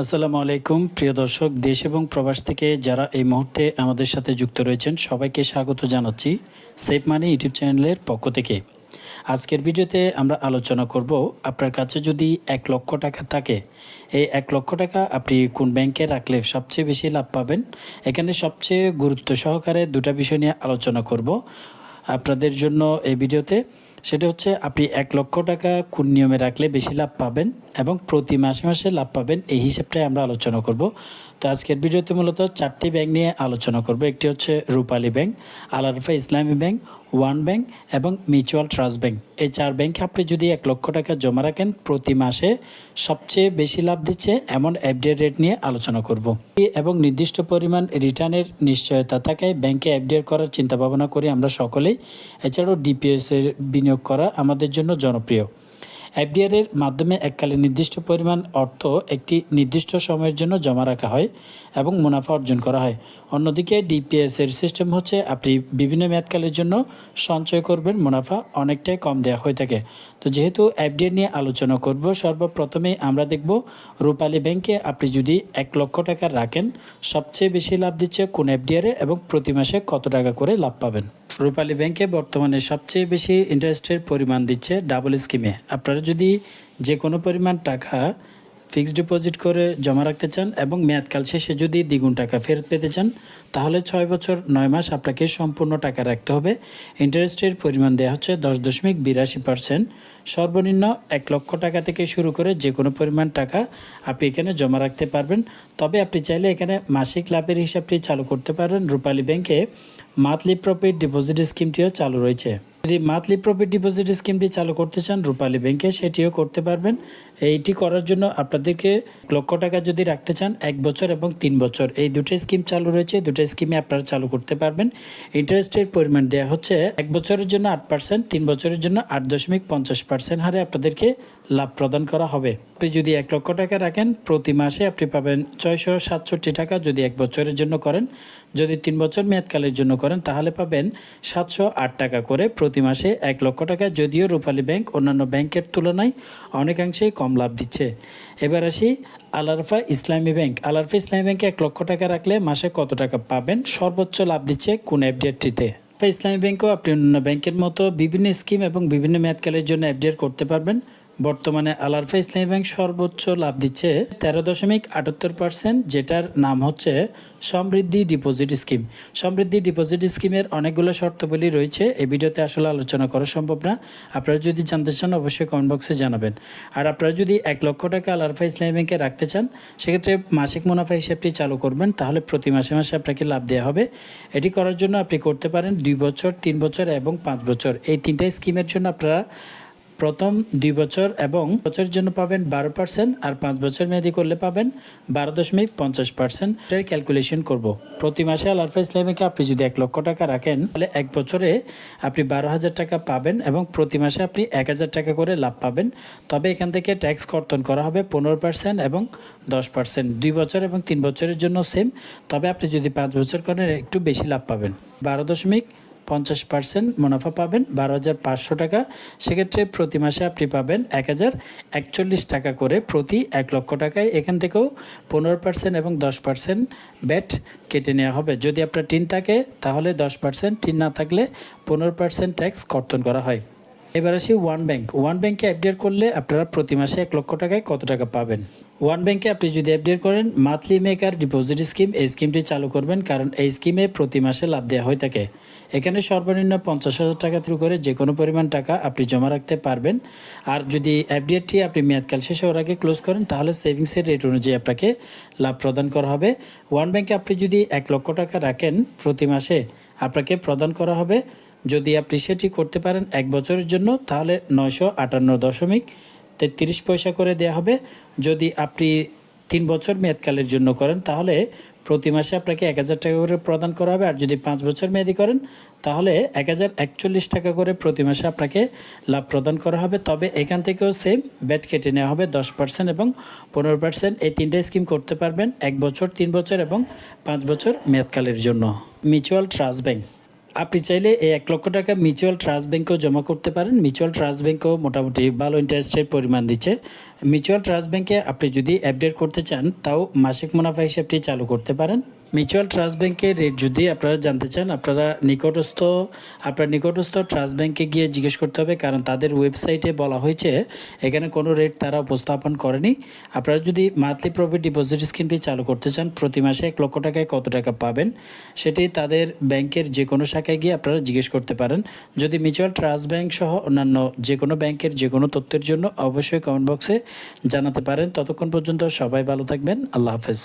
আসসালামু আলাইকুম, প্রিয় দর্শক, দেশ এবং প্রবাস থেকে যারা এই মুহূর্তে আমাদের সাথে যুক্ত রয়েছেন, সবাইকে স্বাগত জানাচ্ছি সেফ মানি ইউটিউব চ্যানেলের পক্ষ থেকে। আজকের ভিডিওতে আমরা আলোচনা করব আপনার কাছে যদি এক লক্ষ টাকা থাকে, এই এক লক্ষ টাকা আপনি কোন ব্যাংকে রাখলে সবচেয়ে বেশি লাভ পাবেন? এখানে সবচেয়ে গুরুত্ব সহকারে দুটা বিষয় নিয়ে আলোচনা করব। আপনাদের জন্য এই ভিডিওতে সেটা হচ্ছে আপনি এক লক্ষ টাকা কোন নিয়মে রাখলে বেশি লাভ পাবেন এবং প্রতি মাসে মাসে লাভ পাবেন, এই হিসাবটাই আমরা আলোচনা করব। তো আজকের ভিডিওতে মূলত চারটি ব্যাংক নিয়ে আলোচনা করব। একটি হচ্ছে Rupali bank Alarafa Islami bank one bank এবং মিউচুয়াল ট্রাস্ট ব্যাংক। এই চার ব্যাংকে আপনি যদি এক লক্ষ টাকা জমা রাখেন, প্রতি মাসে সবচেয়ে বেশি লাভ দিচ্ছে এমন এফডি রেট নিয়ে আলোচনা করব। এবং নির্দিষ্ট পরিমাণ রিটার্নের নিশ্চয়তা থাকায় ব্যাংকে এফডিআর করার চিন্তা ভাবনা করি আমরা সকলেই। এছাড়াও ডিপিএস এর বিনিয়োগ করা আমাদের জন্য জনপ্রিয়। এফডিআর এর মাধ্যমে এককালে নির্দিষ্ট পরিমাণ অর্থ একটি নির্দিষ্ট সময়ের জন্য জমা রাখা হয় এবং মুনাফা অর্জন করা হয়। অন্যদিকে ডিপিএস এর সিস্টেম হচ্ছে আপনি বিভিন্ন মেয়াদকালের জন্য সঞ্চয় করবেন, মুনাফা অনেকটাই কম দেওয়া হয়ে থাকে। তো যেহেতু এফডিআর নিয়ে আলোচনা করব সর্বপ্রথমে আমরা দেখব রূপালী ব্যাংকে আপনি যদি এক লক্ষ টাকা রাখেন, সবচেয়ে বেশি লাভ দিচ্ছে কোন এফডিআরে এবং প্রতি মাসে কত টাকা করে লাভ পাবেন? রূপালী ব্যাংকে বর্তমানে সবচেয়ে বেশি ইন্টারেস্টের পরিমাণ দিচ্ছে ডাবল স্কিমে আপনারা যদি যে কোনো পরিমাণ টাকা ফিক্সড ডিপোজিট করে জমা রাখতে চান এবং মেয়াদকাল শেষে যদি দ্বিগুণ টাকা ফেরত পেতে চান, তাহলে ছয় বছর, নয় মাস আপনাকে সম্পূর্ণ টাকা রাখতে হবে। ইন্টারেস্টের পরিমাণ দেওয়া হচ্ছে দশ দশমিক বিরাশি পার্সেন্ট সর্বনিম্ন এক লক্ষ টাকা থেকে শুরু করে যে কোনো পরিমাণ টাকা আপনি এখানে জমা রাখতে পারবেন। তবে আপনি চাইলে এখানে মাসিক লাভের হিসাবটি চালু করতে পারবেন রূপালী ব্যাংকে মান্থলি প্রফিট ডিপোজিট স্কিমটিও চালু রয়েছে। যদি মান্থলি প্রফিট ডিপোজিট স্কিমটি চালু করতে চান, রূপালী ব্যাংকে সেটিও করতে পারবেন। এইটি করার জন্য আপনাদেরকে লক্ষ টাকা যদি রাখতে চান, এক বছর এবং তিন বছর। এই দুটো স্কিম চালু রয়েছে, দুটো স্কিমে আপনারা চালু করতে পারবেন। ইন্টারেস্টের পরিমাণ দেওয়া হচ্ছে এক বছরের জন্য আট পার্সেন্ট তিন বছরের জন্য আট দশমিক পঞ্চাশ পার্সেন্ট হারে আপনাদেরকে লাভ প্রদান করা হবে। আপনি যদি এক লক্ষ টাকা রাখেন, প্রতি মাসে আপনি পাবেন ছয়শো সাতষট্টি টাকা যদি এক বছরের জন্য করেন। যদি তিন বছর মেয়াদকালের জন্য করেন, তাহলে পাবেন সাতশো আট টাকা করে প্রতি মাসে এক লক্ষ টাকা যদিও রূপালী ব্যাংক অন্যান্য ব্যাংকের তুলনায় অনেকাংশেই কম লাভ দিচ্ছে। এবার আসি আলারফা ইসলামী ব্যাংক। আলারফা ইসলামী ব্যাংকে এক লক্ষ টাকা রাখলে মাসে কত টাকা পাবেন? সর্বোচ্চ লাভ দিচ্ছে কোন এফডিআরটিতে ইসলামী ব্যাংকও আপনি অন্যান্য ব্যাংকের মতো বিভিন্ন স্কিম এবং বিভিন্ন মেয়াদকালের জন্য এফডিআর করতে পারবেন। বর্তমানে আলারফা ইসলামী ব্যাংক সর্বোচ্চ লাভ দিচ্ছে তেরো দশমিক আটাত্তর পার্সেন্ট, যেটার নাম হচ্ছে Samriddhi deposit scheme. Samriddhi deposit স্কিমের অনেকগুলো শর্তাবলী রয়েছে। এই ভিডিওতে আসলে আলোচনা করা সম্ভব না। আপনারা যদি জানতে চান, অবশ্যই কমেন্ট বক্সে জানাবেন। আর আপনারা যদি এক লক্ষ টাকা আলারফা ইসলামী ব্যাংকে রাখতে চান, সেক্ষেত্রে মাসিক মুনাফা হিসাবটি চালু করবেন। তাহলে প্রতি মাসে মাসে আপনাকে লাভ দেওয়া হবে। এটি করার জন্য আপনি করতে পারেন দুই বছর, তিন বছর এবং পাঁচ বছর। এই তিনটা স্কিমের জন্য আপনারা প্রথম দুই বছর এবং বছরের জন্য পাবেন বারো পার্সেন্ট আর পাঁচ বছর মেয়াদি করলে পাবেন বারো দশমিক পঞ্চাশ পার্সেন্ট ক্যালকুলেশন করব। প্রতি মাসে আলারফা ইসলামিকে আপনি যদি এক লক্ষ টাকা রাখেন, তাহলে এক বছরে আপনি বারো হাজার টাকা পাবেন এবং প্রতি মাসে আপনি এক হাজার টাকা করে লাভ পাবেন। তবে এখান থেকে ট্যাক্স কর্তন করা হবে পনেরো পার্সেন্ট এবং দশ পার্সেন্ট দুই বছর এবং তিন বছরের জন্য সেম তবে আপনি যদি পাঁচ বছর করেন একটু বেশি লাভ পাবেন। বারো দশমিক পঞ্চাশ পার্সেন্ট মুনাফা পাবেন, বারো হাজার পাঁচশো টাকা। সেক্ষেত্রে প্রতি মাসে আপনি পাবেন এক হাজার একচল্লিশ টাকা করে প্রতি এক লক্ষ টাকায়। এখান থেকেও পনেরো পার্সেন্ট এবং দশ পার্সেন্ট ব্যাট কেটে নেওয়া হবে। যদি আপনার টিন থাকে, তাহলে দশ পার্সেন্ট। টিন না থাকলে পনেরো পার্সেন্ট ট্যাক্স কর্তন করা হয়। এবার আসি ওয়ান ব্যাংক। ওয়ান ব্যাংকে এফডিআর করলে আপনারা প্রতি মাসে এক লক্ষ টাকায় কত টাকা পাবেন? ওয়ান ব্যাংকে আপনি যদি এফডিআর করেন মান্থলি মেকার ডিপোজিট স্কিম এই স্কিমটি চালু করবেন, কারণ এই স্কিমে প্রতি মাসে লাভ দেওয়া হয়ে থাকে। এখানে সর্বনিম্ন পঞ্চাশ হাজার টাকা শুরু করে যে কোনো পরিমাণ টাকা আপনি জমা রাখতে পারবেন। আর যদি এফডিআরটি আপনি মেয়াদকাল শেষ হওয়ার আগে ক্লোজ করেন, তাহলে সেভিংসের রেট অনুযায়ী আপনাকে লাভ প্রদান করা হবে। ওয়ান ব্যাংকে আপনি যদি এক লক্ষ টাকা রাখেন, প্রতি মাসে আপনাকে প্রদান করা হবে। যদি আপনি সেটি করতে পারেন এক বছরের জন্য, তাহলে নয়শো আটান্ন দশমিক তেত্রিশ পয়সা করে দেওয়া হবে। যদি আপনি তিন বছর মেয়াদকালের জন্য করেন, তাহলে প্রতি মাসে আপনাকে এক হাজার টাকা করে প্রদান করা হবে। আর যদি পাঁচ বছর মেয়াদি করেন, তাহলে এক হাজার একচল্লিশ টাকা করে প্রতি মাসে আপনাকে লাভ প্রদান করা হবে। তবে এখান থেকেও সেম ব্যাট কেটে নেওয়া হবে দশ পার্সেন্ট এবং পনেরো পার্সেন্ট এই তিনটে স্কিম করতে পারবেন এক বছর, তিন বছর এবং পাঁচ বছর মেয়াদকালের জন্য। মিউচুয়াল ট্রাস্ট ব্যাংক আপনি চাইলে এই এক লক্ষ টাকা মিউচুয়াল ট্রাস্ট ব্যাঙ্কেও জমা করতে পারেন। মিউচুয়াল ট্রাস্ট ব্যাঙ্কও মোটামুটি ভালো ইন্টারেস্টের পরিমাণ দিচ্ছে। মিউচুয়াল ট্রাস্ট ব্যাঙ্কে আপনি যদি আপডেট করতে চান, তাও মাসিক মুনাফা হিসেবটি চালু করতে পারেন। মিউচুয়াল ট্রাস্ট ব্যাংকের রেট যদি আপনারা জানতে চান, আপনারা নিকটস্থ, আপনার নিকটস্থ ট্রাস্ট ব্যাংকে গিয়ে জিজ্ঞেস করতে হবে, কারণ তাদের ওয়েবসাইটে বলা হয়েছে, এখানে কোনো রেট তারা উপস্থাপন করেনি। আপনারা যদি মান্থলি প্রফিট ডিপোজিট স্কিমটি চালু করতে চান, প্রতি মাসে এক লক্ষ টাকায় কত টাকা পাবেন, সেটি তাদের ব্যাংকের যে কোনো শাখায় গিয়ে আপনারা জিজ্ঞেস করতে পারেন। যদি মিউচুয়াল ট্রাস্ট ব্যাংক সহ অন্যান্য যে কোনো ব্যাংকের যে কোনো তথ্যের জন্য অবশ্যই কমেন্ট বক্সে জানাতে পারেন। ততক্ষণ পর্যন্ত সবাই ভালো থাকবেন। আল্লাহ হাফেজ।